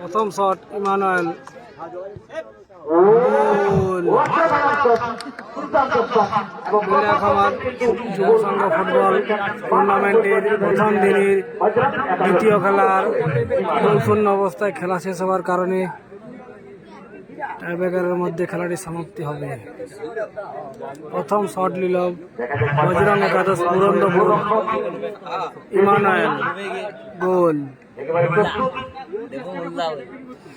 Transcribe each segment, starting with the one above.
প্রথম shot Emmanuel. যুব সংঘ football টুর্নামেন্টের প্রথম দিনের দ্বিতীয় খেলার শূন্য অবস্থায় খেলা শেষ হওয়ার কারণে টাইব্রেকারের মধ্যে খেলাটি সমাপ্তি হবে। প্রথম শট নিল বজরং একাদশ পুরন্দপুর। ইমানুয়েল, গোল। একেবারে প্রস্তুত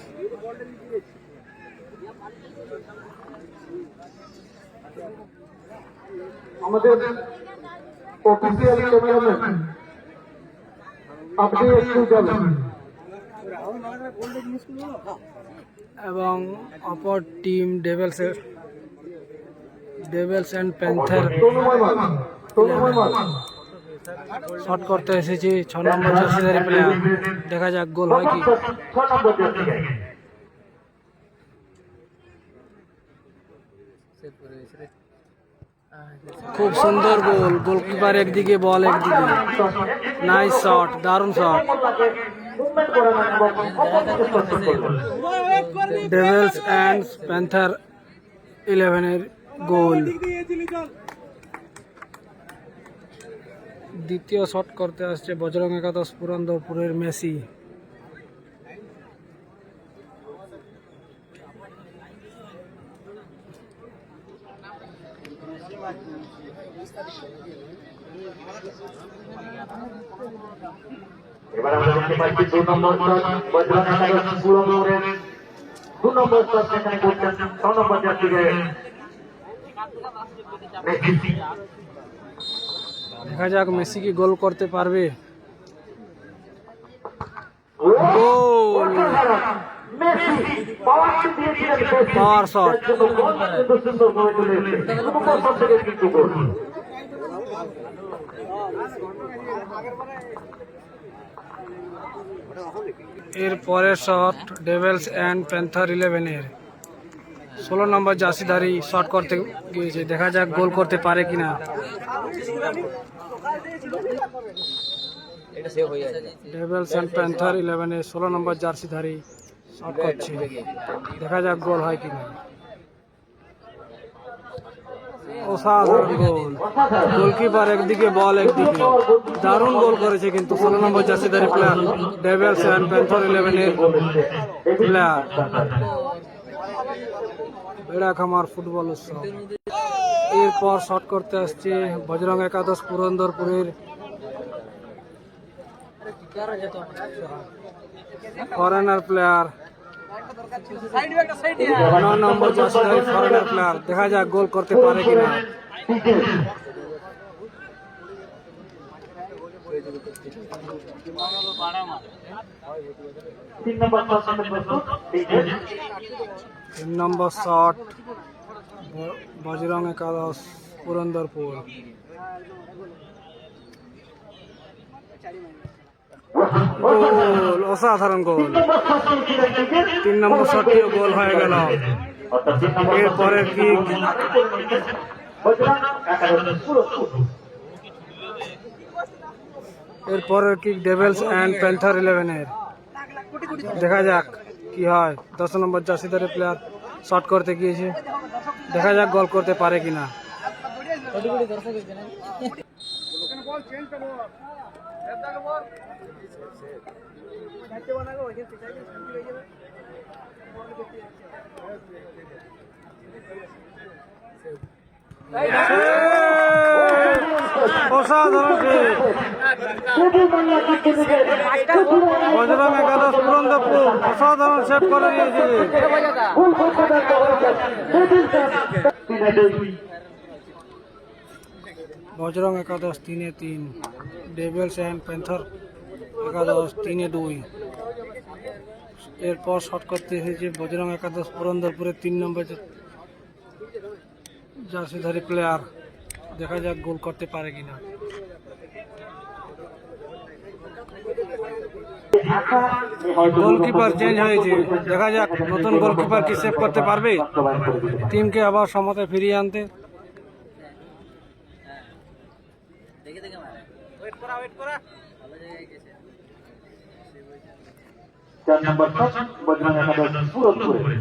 আমাদের অফিসিয়াল ক্যামেরাম্যান আপনি একটু যাবেন এবং অপর team devils devils and panther shot করতে এসেছি, ছ নম্বর জার্সিধারী প্লেয়ার দেখা যাক, গোল হয় কি। খুব সুন্দর গোল, গোলকিপার একদিকে, বল একদিকে। নাইস শট দারুণ শট ডেভেলস অ্যান্ড প্যান্থার ইলেভেনের গোল। দ্বিতীয় শট করতে আসছে বজরং একাদশ পুরন্দরপুরের মেসি। এবার আমরা দেখতে পাচ্ছি দু নম্বর দু নম্বর দেখা যাক মেসি কি গোল করতে পারবে। পাওয়ার এর পরের শট ডেভেলস অ্যান্ড প্যান্থার ইলেভেনের। ষোলো নম্বর জার্সিধারী শট করতে গিয়েছে। দেখা যাক গোল করতে পারে কিনা। ডেভেলস অ্যান্ড প্যান্থার ইলেভেনের ষোলো নম্বর জার্সিধারী শট করছে। দেখা যাক গোল হয় কিনা। অসাধারণ গোল। গোলকিপার একদিকে বল একদিকে। দারুণ গোল করেছে কিন্তু ষোলো নম্বর জার্সিধারী প্লেয়ার ডেভেলস অ্যান্ড প্যান্থার ইলেভেনের প্লেয়ার বেড়া খামার, ফুটবল উৎসব। এরপর শট করতে আসছে বজরং একাদশ পুরন্দরপুরের foreigner player number foreigner player দেখা যাক গোল করতে পারে কিনা। তিন নম্বর তিন নম্বর শট বজরং একাদশ পুরন্দরপুর। গোল, অসাধারণ গোল। তিন নম্বর শটটিও গোল হয়ে গেল। এরপরে কি এরপরের কিক ডেভেলস অ্যান্ড প্যান্থার ইলেভেনের। দেখা যাক। কি হয়? দশ নম্বর জার্সিদারের প্লেয়ার শট করতে গিয়েছে। দেখা যাক গোল করতে পারে কিনা। অসাধারণ kick। বজরং একাদশ পুরন্দরপুর, অসাধারণ সেট করে দিয়েছে বজরং একাদশ তিনে তিন, ডেভিলস অ্যান্ড প্যান্থার একাদশ তিনে দুই। এরপর শট করতে এসেছে বজরং একাদশ পুরন্দরপুরের তিন নম্বর জার্সিধারী প্লেয়ার দেখা যাক গোল করতে পারে কিনা। গোলকিপার চেঞ্জ হয়েছে। দেখা যাক নতুন গোলকিপার কি সেভ করতে পারবে। টিমকে আবার সমতে ফিরিয়ে আনতে। চার নম্বর বজরং একাদশ পুরোপুরি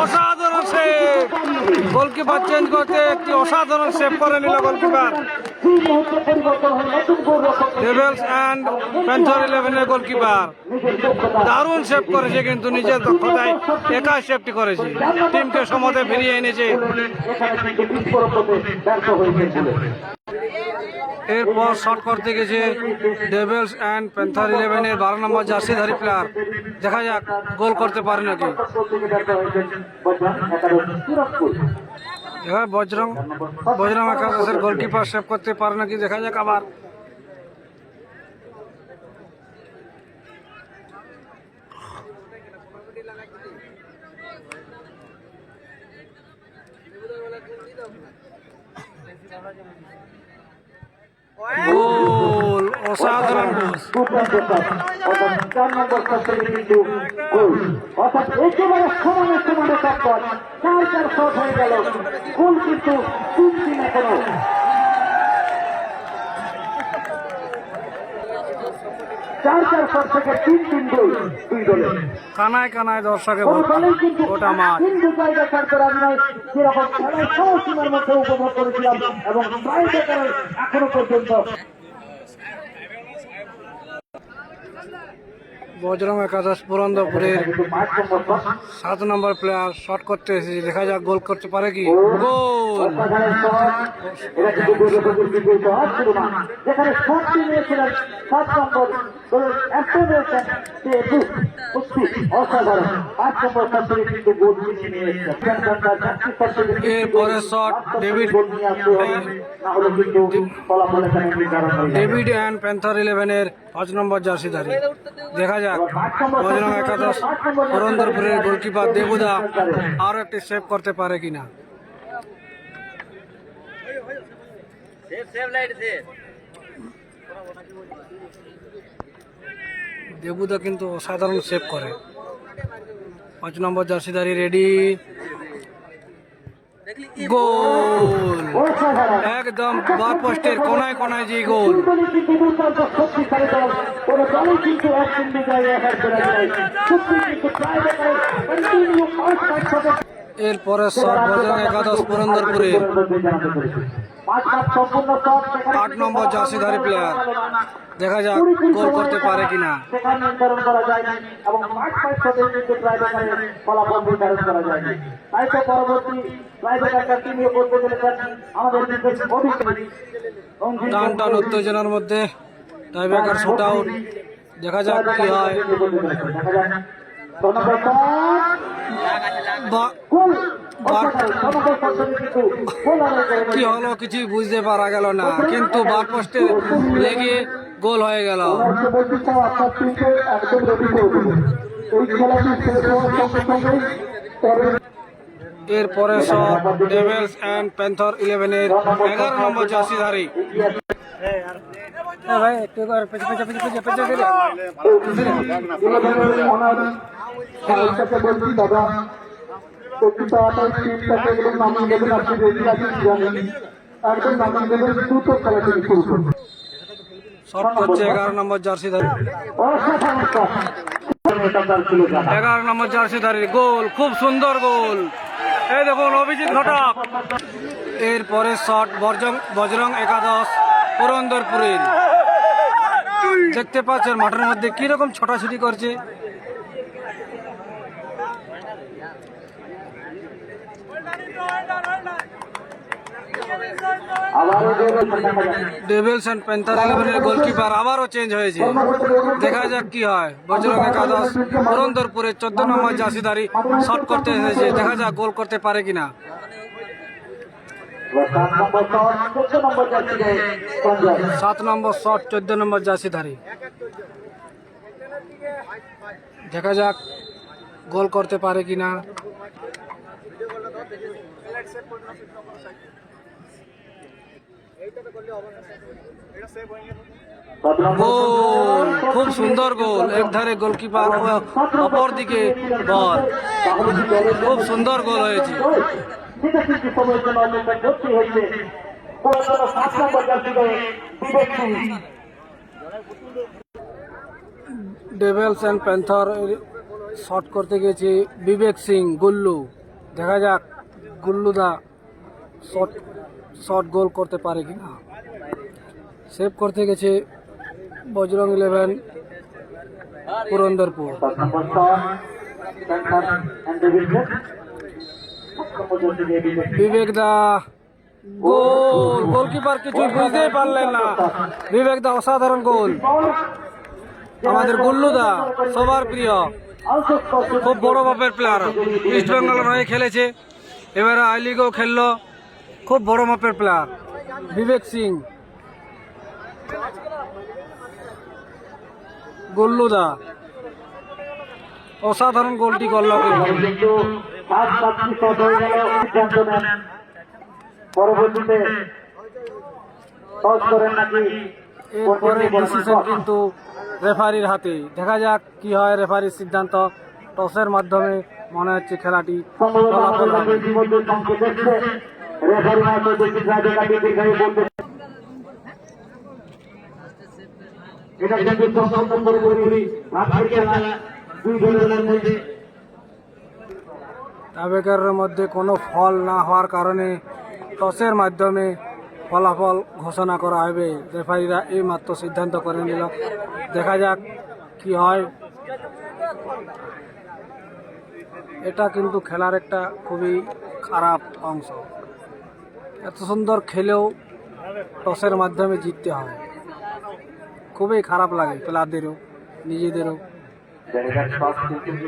অসাধারণ সেভ গোলকিপার চেঞ্জ করতে একটি অসাধারণ সেভ করে নিল গোলকিপার। ডেভেলস অ্যান্ড প্যান্থার ইলেভেনের গোলকিপার। দারুণ সেভ করেছে কিন্তু নিজের দক্ষতায় একা সেভটি করেছে। টিমকে সমতে ফিরিয়ে এনেছে এখানে কিন্তু বিস্ফোরক হতে ব্যর্থ হয়েছে বলে এরপর শট করতে গেছে ডেভেলস অ্যান্ড প্যান্থার ইলেভেনের বারো নম্বর জার্সিধারী প্লেয়ার দেখা যাক, গোল করতে পারে নাকি। এবার বজরং বজরং একাদশের গোলকিপার সেভ করতে পারে নাকি? দেখা যাক আবার। গোল অসাধারণ চার নম্বর শট থেকে কিন্তু গোল অর্থাৎ একেবারে সমানে সমানে চার চার হয়ে গেল গোল কিন্তু তিন তিন এখনও চার চার শট থেকে তিন তিন গোল দুই দলে কানায় কানায় দর্শকে ওটা মাঠ। কিন্তু জায়গা ছাড়তে রাজি নয়। যেরকম খেলায় সমসীমার মধ্যে উপভোগ করেছিলাম এবং এখনও পর্যন্ত বজরং একাদশ পুরন্দপুরের সাত নম্বর প্লেয়ার শট করতে এসেছে। দেখা যাক গোল করতে পারে কি? গোল এরপরে shot David David and Panther ইলেভেনের পাঁচ নম্বর জার্সিধারী দেখা যাক। বজরং একাদশ, পুরন্দরপুরের গোলকিপার দেবুদা আরও একটি সেভ করতে পারে কিনা। দেবুদা কিন্তু অসাধারণ সেভ করে। পাঁচ নম্বর জার্সিধারী রেডি গোল। একদম বার পোস্টের কোনায় কোনায় যে গোল। কিন্তু এরপরে একাদশ সেখানে আট নম্বর জার্সিধারী প্লেয়ার দেখা যাক গোল করতে পারে কিনা। টান টান উত্তেজনার মধ্যে টাইব্রেকার শুট আউট দেখা যাক কি হয়। কি হলো কিছুই বুঝতে পারা গেল না? কিন্তু বার পোস্টে লেগে গোল হয়ে গেল। এরপরে সব ডেভেলস অ্যান্ড প্যান্থর ইলেভেনের এগারো নম্বর জার্সিধারী। শট করছে এগারো নম্বর জার্সিধারী এগারো নম্বর গোল, খুব সুন্দর গোল। এই দেখুন, অভিজিৎ ঘটক। এরপরে শট বজরং একাদশ, পুরন্দরপুরের। দেখতে পাচ্ছেন মাঠের মধ্যে কীরকম ছোটাছুটি করছে। ডেভিলস অ্যান্ড প্যান্থার গোলকিপার আবারও চেঞ্জ হয়েছে। দেখা যাক কি হয়। বজরং একাদশ, পুরন্দরপুরের চোদ্দ নম্বর জার্সিধারী শট করতে এসেছে দেখা যাক গোল করতে পারে কিনা। সাত নম্বর শট চোদ্দ নম্বর জার্সিধারী দেখা যাক গোল করতে পারে কিনা। গোল খুব সুন্দর গোল এক ধারে গোলকিপার অপর দিকে বল। খুব সুন্দর গোল হয়েছে। কি সময়ের জন্য করতে হয়েছে পুরাতন সাত নম্বর জার্সিতে Bibek devils and panther shot করতে গেছি বিবেক সিং গুল্লু। দেখা যাক গুল্লুদা শট শট গোল করতে পারে কিনা। সেভ করতে গেছে বজরং ইলেভেন পুরন্দরপুর। বিবেক দা, গোল, গোলকিপার কিছু বুঝতেই পারলেন না। বিবেক দা, অসাধারণ গোল। আমাদের গুল্লু দা, সবার প্রিয়, খুব বড় মাপের প্লেয়ার ইস্ট বেঙ্গলের হয়ে খেলেছে, এবারে আই লিগেও খেললো, খুব বড় মাপের প্লেয়ার বিবেক সিং। গুল্লুদা অসাধারণ গোলটি করল কিন্তু কিন্তু সাত হয়ে গেল সিদ্ধান্ত নেন পরবর্তীতে টস করেন নাকি? এরপরে ডিসিশন কিন্তু রেফারির হাতে। দেখা যাক কি হয় রেফারির সিদ্ধান্ত। টসের মাধ্যমে মনে হচ্ছে খেলাটি এটা কিন্তু দুই দলের মধ্যে টাইব্রেকারের মধ্যে কোনো ফল না হওয়ার কারণে টসের মাধ্যমে ফলাফল ঘোষণা করা হবে। রেফারিরা এই মাত্র সিদ্ধান্ত করে নিল। দেখা যাক কি হয়। এটা কিন্তু খেলার একটা খুবই খারাপ অংশ। এত সুন্দর খেলেও টসের মাধ্যমে জিততে হয়। খুবই খারাপ লাগে প্লেয়ারদেরও নিজেদেরও। জায়গার কিন্তু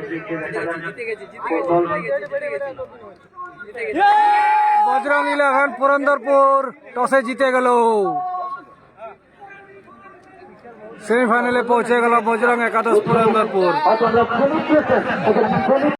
বজরং ইলেভেন পুরন্দরপুর টসে জিতে গেল। সেমিফাইনালে পৌঁছে গেল বজরং একাদশ পুরন্দরপুর। অথবা ফেলিক্স